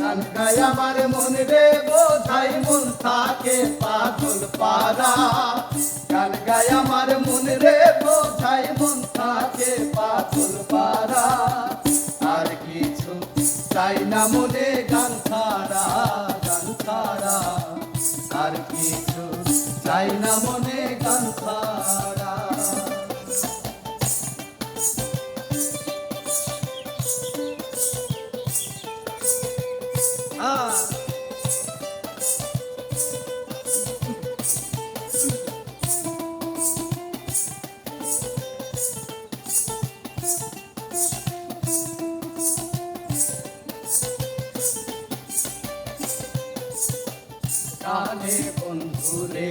গান গায় আমার মন রে বোঝাই মন থাকে পাগল পারা গান গায় আমার মন রে কিছু চাই না মনে গান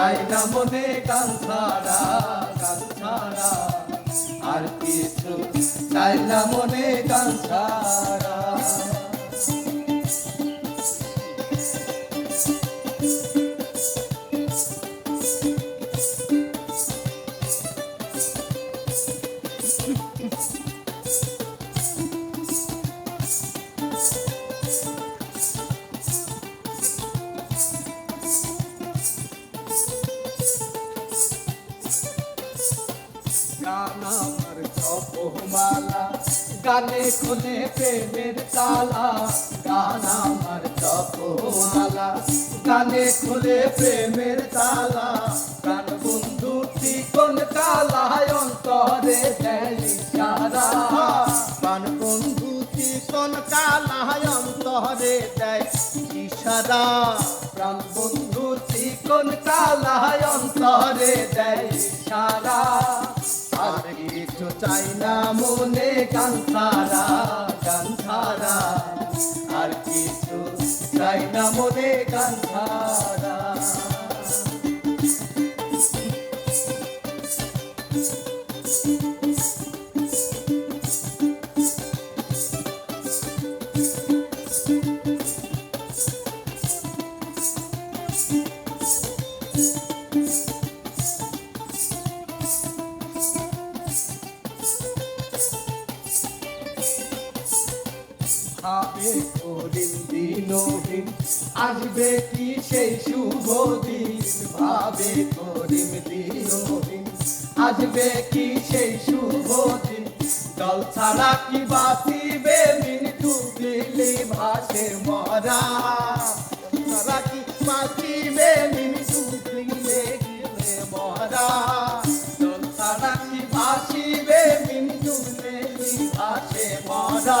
চাই না মনে গান ছাড়া গান ছাড়া আর কিছু চাই না মনে ছাড়া গান জপমালা গানে খুলে প্রেমের তালা, গান আমার জপমালা গানে খুলে প্রেমের তালা গান বন্ধু কোন কালায় অন্তরে দেয় সারা গান বন্ধু কোন কালায় অন্তরে দেয় ইশারা। প্রাণ বন্ধু কোন কালায় অন্তরে দেয় সারা গান ছাড়া আর কিছু চাই না মনে গান ছাড়া ভাবে করিম দিনহীন আসবে কি সেই শুভ দিন? ভাবে করিম দিনহীন আসবে কি সেই শুভ দিন? জল ছাড়া কি বাঁচিবে মিন ডুবিলি ভাসে মরা? ছাড়া কি বাঁচিবে গেলে মরা? মিন ডুবিলি ভাসে মরা?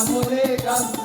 ছাড়া আর